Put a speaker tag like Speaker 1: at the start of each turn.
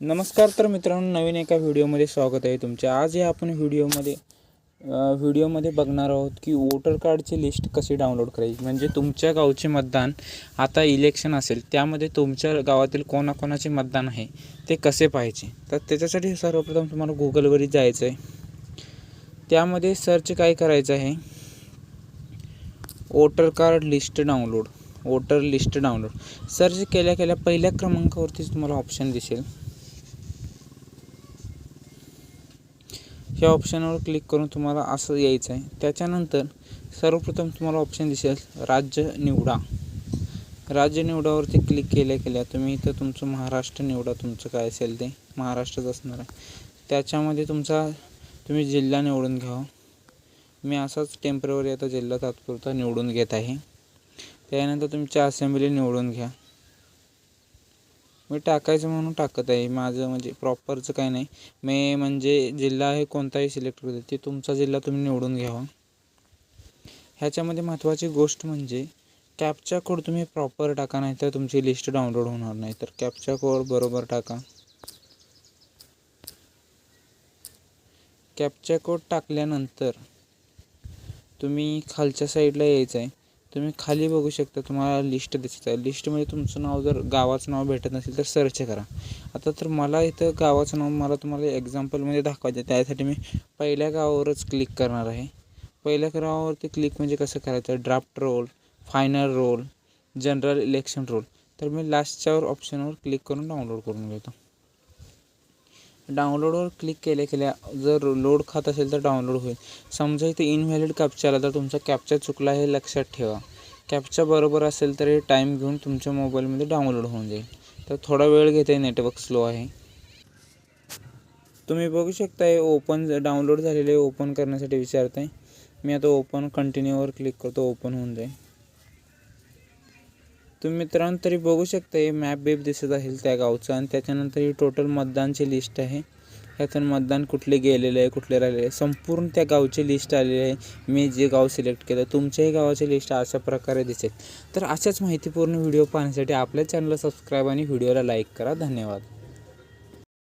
Speaker 1: नमस्कार तर मित्रांनो नवीन एका व्हिडिओमध्ये स्वागत आहे तुमचे. आज या आपण व्हिडिओमध्ये व्हिडिओमध्ये बघणार आहोत की वोटर कार्डची लिस्ट कशी डाउनलोड करायची. म्हणजे तुमच्या गावचे मतदान आता इलेक्शन असेल त्यामध्ये तुमच्या गावातील कोणाकोणाचे मतदान आहे ते कसे पाहायचे? तर त्याच्यासाठी सर्वप्रथम तुम्हाला गुगलवरही जायचं आहे त्यामध्ये सर्च काय करायचं आहे? Voter card list download voter list download. Search केल्या केल्या पहिल्या क्रमांकावरतीच तुम्हाला ऑप्शन दिसेल. ह्या ऑप्शनवर क्लिक करून तुम्हाला असं यायचं आहे. त्याच्यानंतर सर्वप्रथम तुम्हाला ऑप्शन दिसेल राज्य निवडा. राज्य निवडावरती क्लिक केल्या केल्या तुम्ही इथं तुमचं महाराष्ट्र निवडा तुमचं काय असेल ते महाराष्ट्रच असणार आहे. त्याच्यामध्ये तुमचा तुम्ही जिल्हा निवडून घ्यावा मी असाच टेंपररी आता जिल्हा तात्पुरता निवडून घेत आहे. त्यानंतर तुमच्या असेंब्ली निवडून घ्या. मी टाकायचं म्हणून टाकत आहे. माझं म्हणजे प्रॉपरचं काय नाही. मी म्हणजे जिल्हा आहे कोणताही सिलेक्ट करू ते तुमचा जिल्हा तुम्ही निवडून घ्यावा हो. ह्याच्यामध्ये महत्त्वाची गोष्ट म्हणजे कॅपचा कोड तुम्ही प्रॉपर टाका नाही तर तुमची लिस्ट डाउनलोड होणार नाही. तर कॅपचा कोड बरोबर टाका. कॅपचा कोड टाकल्यानंतर तुम्ही खालच्या साईडला यायचं आहे तुम्ही खाली बघू शकता तुम्हाला लिस्ट दिसत आहे. लिस्टमध्ये तुमचं नाव जर गावाचं नाव भेटत नसेल तर सर्च करा. आता तर मला इथं गावाचं नाव मला तुम्हाला एक्झाम्पलमध्ये दाखवायचं आहे. त्यासाठी मी पहिल्या गावावरच क्लिक करणार आहे. पहिल्या गावावरती क्लिक म्हणजे कसं करायचं? Draft roll final roll general election roll तर मी लास्टच्यावर ऑप्शनवर क्लिक करून डाउनलोड करून घेतो. डाउनलोडवर क्लिक केल्या केल्या जर लोड खात असेल तर डाउनलोड होईल. समजा इथे इनव्हॅलिड कॅप्चा आला तर तुमचा कॅप्चा चुकला हे लक्षात ठेवा. कॅप्चा बरोबर असेल तर हे टाईम घेऊन तुमच्या मोबाईलमध्ये डाउनलोड होऊन जाईल. तर थोडा वेळ घेते नेटवर्क स्लो आहे. तुम्ही बघू शकता हे ओपन डाउनलोड झालेले ओपन करण्यासाठी विचारत आहे मी आता ओपन कंटिन्यूवर क्लिक करतो ओपन होऊन जाईल. तुम्ही मित्रांनो तरी बघू शकता हे मॅप बेप दिसत असेल त्या गावचं आणि त्याच्यानंतर ही टोटल मतदानची लिस्ट आहे. त्यातून मतदान कुठले गेलेले आहे कुठले राहिलेले आहे संपूर्ण त्या गावची लिस्ट आलेली आहे. मी जे गाव सिलेक्ट केलं तुमच्याही गावाची लिस्ट अशा प्रकारे दिसेल. तर अशाच माहितीपूर्ण व्हिडिओ पाहण्यासाठी आपल्या चॅनलला सबस्क्राईब आणि व्हिडिओला लाईक करा. धन्यवाद.